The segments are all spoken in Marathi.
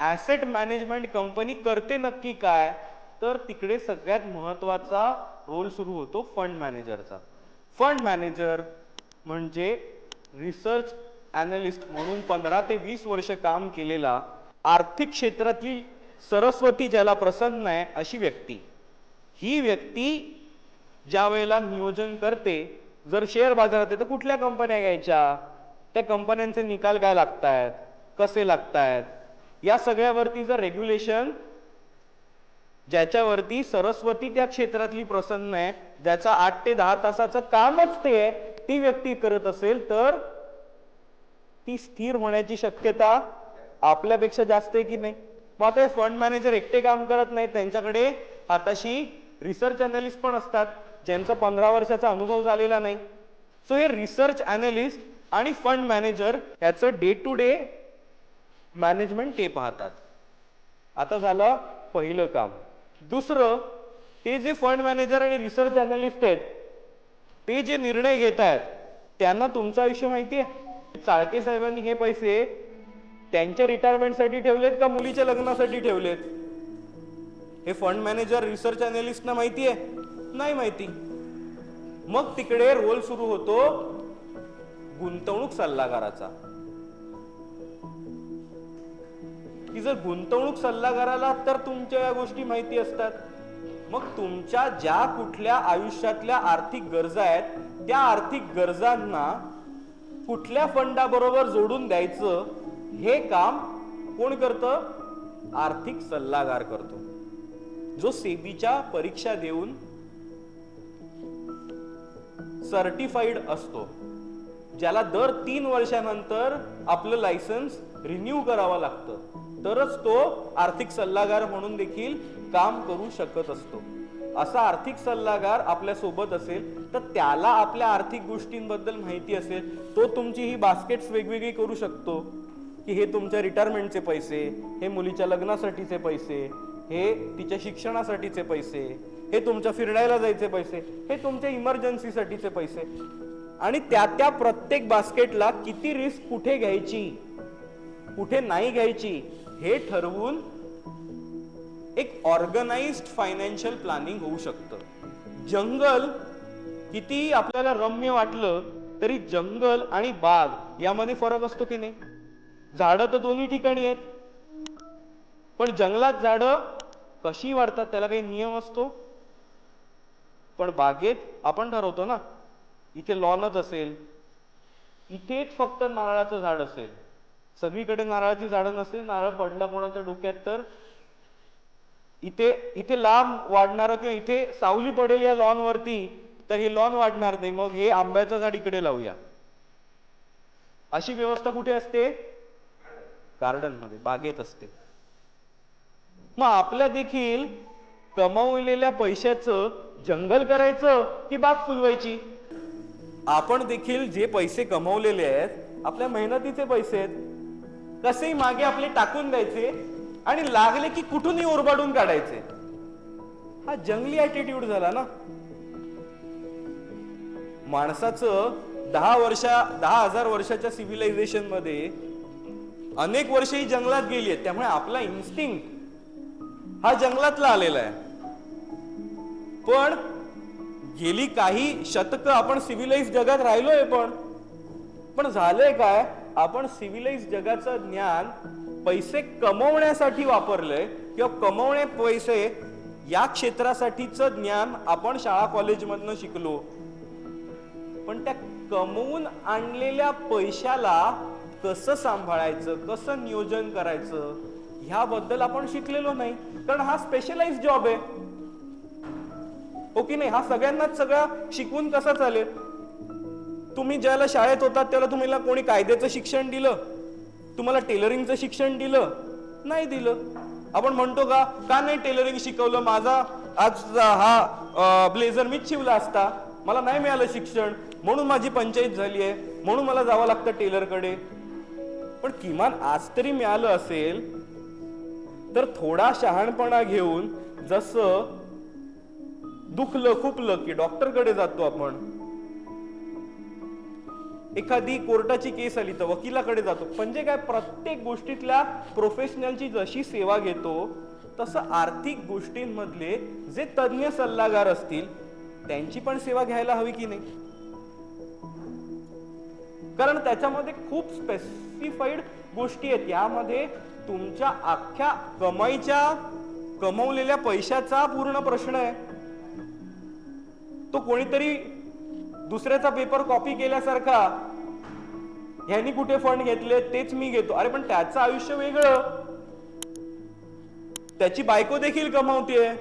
ॲसेट मॅनेजमेंट कंपनी करते नक्की काय? तर तिकडे सगळ्यात महत्त्वाचा रोल सुरू होतो फंड मॅनेजरचा फंड मॅनेजर म्हणजे रिसर्च अनालिस्ट म्हणून पंधरा ते वीस वर्ष काम केलेला आर्थिक क्षेत्रातली सरस्वती ज्याला प्रसन्न आहे अशी व्यक्ती. ही व्यक्ती ज्या वेळेला नियोजन करते जर शेअर बाजारात आहे तर कुठल्या कंपन्या घ्यायच्या? त्या कंपन्यांचे निकाल काय लागतायत? कसे लागतायत? या सगळ्यावरती जर रेग्युलेशन ज्याच्यावरती सरस्वती त्या क्षेत्रातली प्रसन्न आहे ज्याचा आठ ते दहा तासाचं कामच ते आहे ती व्यक्ती करत असेल तर ती स्थिर होण्याची शक्यता आपल्यापेक्षा जास्त आहे की नाही? मग आता फंड मॅनेजर एकटे काम करत नाहीत त्यांच्याकडे हाताशी रिसर्च अनालिस्ट पण असतात ज्यांचा पंधरा वर्षाचा अनुभव झालेला नाही. सो हे रिसर्च अनालिस्ट आणि फंड मॅनेजर ह्याचं डे टू डे मॅनेजमेंट ते पाहतात. आता झालं पहिलं काम. दुसरं ते जे फंड मॅनेजर आणि रिसर्च अनालिस्ट आहेत ते जे निर्णय घेत आहेत त्यांना तुमचं आयुष्य माहिती आहे? चाळके साहेबांनी हे पैसे त्यांच्या रिटायरमेंटसाठी ठेवलेत का मुलीच्या लग्नासाठी ठेवलेत? हे फंड मॅनेजर रिसर्च अनालिस्टना माहिती आहे? नाही माहिती. मग तिकडे रोल सुरू होतो गुंतवणूक सल्लागाराचा. की जर गुंतवणूक सल्लागाराला तर तुमच्या या गोष्टी माहिती असतात. मग तुमच्या ज्या कुठल्या आयुष्यातल्या आर्थिक गरजा आहेत त्या आर्थिक गरजांना कुठल्या फंडाबरोबर जोडून द्यायचं हे काम कोण करतं? आर्थिक सल्लागार करतो. जो सेबीच्या परीक्षा देऊन सर्टिफाईड असतो. ज्याला दर तीन वर्षानंतर आपलं लायसन्स रिन्यू करावं लागतं. तरच तो आर्थिक सल्लागार म्हणून देखील काम करू शकत असतो. असा आर्थिक सल्लागार आपल्यासोबत असेल तर त्याला आपल्या आर्थिक गोष्टींबद्दल माहिती असेल तो तुमची ही बास्केट्स वेगवेगळी करू शकतो. की हे तुमच्या रिटायरमेंटचे पैसे हे मुलीच्या लग्नासाठीचे पैसे हे तिच्या शिक्षणासाठीचे पैसे हे तुमच्या फिरण्याला जायचे पैसे हे तुमच्या इमर्जन्सीसाठीचे पैसे. आणि त्या त्या प्रत्येक बास्केटला किती रिस्क कुठे घ्यायची कुठे नाही घ्यायची हे ठरवून एक ऑर्गनाइज्ड फायनान्शियल प्लॅनिंग होऊ शकतं. जंगल किती आपल्याला रम्य वाटलं तरी जंगल आणि बाग यामध्ये फरक असतो की नाही? झाडं तर दोन्ही ठिकाणी आहेत. पण जंगलात झाडं कशी वाढतात त्याला काही नियम असतो? पण बागेत आपण ठरवतो ना इथे लॉनच असेल इथेच फक्त नारळाचं झाड असेल. सगळीकडे नारळाची झाडं नसतील नारळ पडला कोणाच्या डोक्यात तर? इथे इथे लांब वाढणार किंवा इथे सावली पडेल या लॉन वरती तर हे लॉन वाढणार नाही. मग हे आंब्याचं झाड इकडे लावूया. अशी व्यवस्था कुठे असते? गार्डनमध्ये बागेत असते. मग आपल्या देखील कमवलेल्या पैशाचं जंगल करायचं की बाग फुलवायची? आपण देखील जे पैसे कमवलेले आहेत आपल्या मेहनतीचे पैसे आहेत. कसेही मागे आपले टाकून द्यायचे आणि लागले की कुठूनही ओरबाडून काढायचे. हा जंगली ऍटिट्यूड झाला ना. माणसाचं दहा वर्षा दहा हजार वर्षाच्या सिव्हिलायझेशनमध्ये अनेक वर्ष ही जंगलात गेली आहेत. त्यामुळे आपला इन्स्टिंग हा जंगलातला आलेला आहे. पण गेली काही शतक आपण सिव्हिलाइज जगात राहिलोय पण. पण झालंय काय? आपण सिव्हिलाइज जगाचं ज्ञान पैसे कमवण्यासाठी वापरलंय किंवा कमवणे पैसे या क्षेत्रासाठीचं ज्ञान आपण शाळा कॉलेजमधनं शिकलो. पण त्या कमवून आणलेल्या पैशाला कसं सांभाळायचं कसं नियोजन करायचं ह्याबद्दल आपण शिकलेलो नाही. कारण हा स्पेशलाइज जॉब आहे. हो ओके नाही? हा सगळ्यांनाच सगळा शिकवून कसा चालेल? तुम्ही ज्याला शाळेत होतात त्याला तुम्हाला कोणी कायद्याचं शिक्षण दिलं? तुम्हाला टेलरिंगचं शिक्षण दिलं? नाही दिलं. आपण म्हणतो का का नाही टेलरिंग शिकवलं? माझा आज हा ब्लेझर मीच शिवला असता. मला नाही मिळालं शिक्षण. म्हणून माझी पंचायत झाली आहे. म्हणून मला जावं लागतं टेलरकडे. पण किमान आज तरी मिळालं असेल तर थोडा शहाणपणा घेऊन जसं दुखलं खुपलं की डॉक्टरकडे जातो आपण. एखादी कोर्टाची केस आली तर वकिलाकडे जातो. म्हणजे काय? प्रत्येक गोष्टीतल्या प्रोफेशनलची जशी सेवा घेतो तसं आर्थिक गोष्टींमधले जे तज्ज्ञ सल्लागार असतील त्यांची पण सेवा घ्यायला हवी की नाही? कारण त्याच्यामध्ये खूप स्पेसिफाईड गोष्टी आहेत. यामध्ये तुमच्या अख्ख्या कमाईच्या कमवलेल्या पैशाचा पूर्ण प्रश्न आहे. तो कोणीतरी दुसऱ्याचा पेपर कॉपी केल्यासारखा. ह्यांनी कुठे फंड घेतले तेच मी घेतो. अरे पण त्याचं आयुष्य वेगळं. त्याची बायको देखील कमवतीये.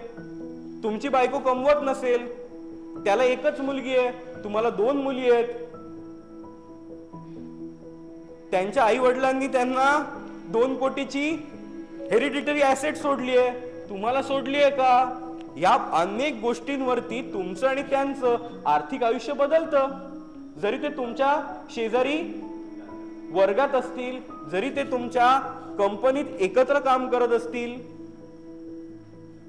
तुमची बायको कमवत नसेल. त्याला एकच मुलगी आहे. तुम्हाला दोन मुली आहेत. त्यांच्या आई वडिलांनी त्यांना दोन कोटीची हेरिडिटरी ऍसेट सोडली आहे तुम्हाला सोडली आहे का? या अनेक गोष्टींवरती तुमचं आणि त्यांचं आर्थिक आयुष्य बदलतं. जरी ते तुमच्या शेजारी वर्गात असतील जरी ते तुमच्या कंपनीत एकत्र काम करत असतील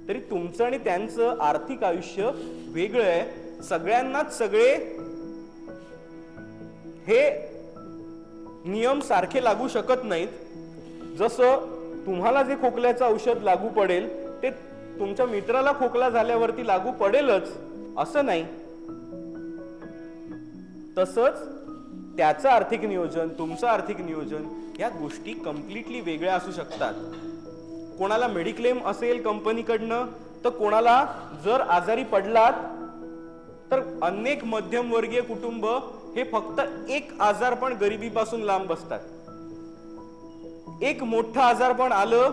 तरी तुमचं आणि त्यांचं आर्थिक आयुष्य वेगळं आहे. सगळ्यांनाच सगळे हे नियम सारखे लागू शकत नाहीत. जसं तुम्हाला जे खोकल्याचं औषध लागू पडेल ते तुमच्या मित्राला खोकला झाल्यावरती लागू पडेलच असं नाही. तसंच त्याचं आर्थिक नियोजन तुमचं आर्थिक नियोजन या गोष्टी कम्प्लिटली वेगळ्या असू शकतात. कोणाला मेडिक्लेम असेल कंपनीकडनं तर कोणाला जर आजारी पडलात तर अनेक मध्यमवर्गीय कुटुंब हे फक्त एक आजार पण गरिबीपासून लांब बसतात. एक मोठं आजारपण आलं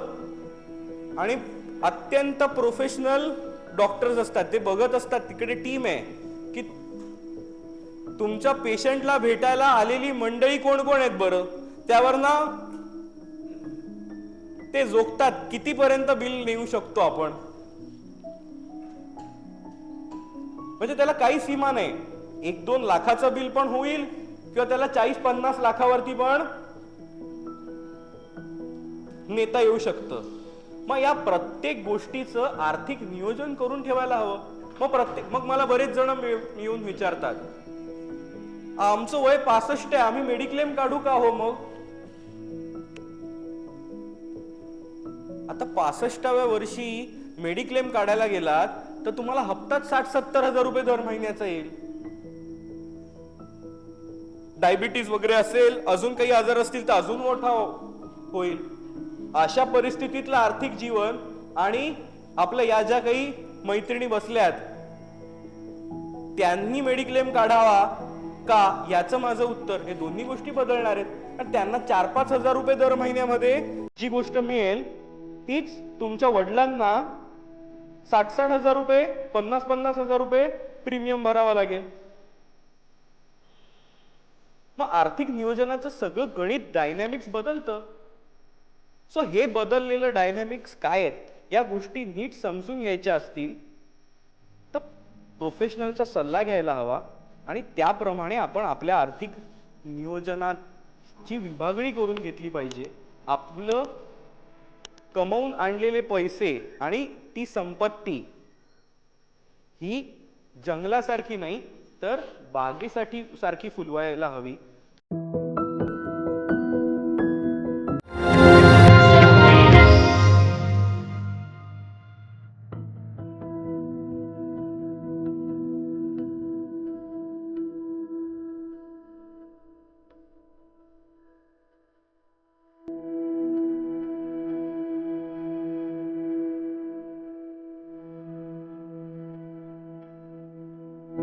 आणि अत्यंत प्रोफेशनल डॉक्टर्स असतात. ते बघत असतात तिकडे टीम आहे. की तुमच्या पेशंटला भेटायला आलेली मंडळी कोण कोण आहेत बरं? त्यावर ना ते जोखतात. कितीपर्यंत बिल नेऊ शकतो आपण? म्हणजे त्याला काही सीमा नाही. एक दोन लाखाचं बिल पण होईल किंवा त्याला चाळीस पन्नास लाखावरती पण नेता येऊ शकतं. मग या प्रत्येक गोष्टीचं आर्थिक नियोजन करून ठेवायला हवं. मग प्रत्येक मग मला बरेच जण मिळ- येऊन विचारतात. आमचं वय पासष्ट आहे आम्ही मेडिक्लेम काढू का हो मग? आता पासष्टाव्या वर्षी मेडिक्लेम काढायला गेलात तर तुम्हाला हप्ताच साठ सत्तर हजार रुपये दर महिन्याचा येईल. डायबिटीज वगैरे असेल अजून काही आजार असतील तर अजून मोठा हो- होईल. अशा परिस्थितीतलं आर्थिक जीवन आणि आपल्या या ज्या काही मैत्रिणी बसल्यात त्यांनी मेडिक्लेम काढावा का याचं माझं उत्तर. हे दोन्ही गोष्टी बदलणार आहेत. आणि त्यांना चार पाच हजार रुपये दर महिन्यामध्ये जी गोष्ट मिळेल तीच तुमच्या वडिलांना साठ साठ हजार रुपये पन्नास पन्नास हजार रुपये प्रीमियम भरावा लागेल. मग आर्थिक नियोजनाचं सगळं गणित डायनॅमिक्स बदलतं. सो हे बदललेलं डायनॅमिक्स काय आहेत? या गोष्टी नीट समजून घ्यायच्या असतील तर प्रोफेशनलचा सल्ला घ्यायला हवा आणि त्याप्रमाणे आपण आपल्या आर्थिक नियोजनाची विभागणी करून घेतली पाहिजे. आपलं कमवून आणलेले पैसे आणि ती संपत्ती ही जंगलासारखी नाही तर बागेसाठी सारखी फुलवायला हवी.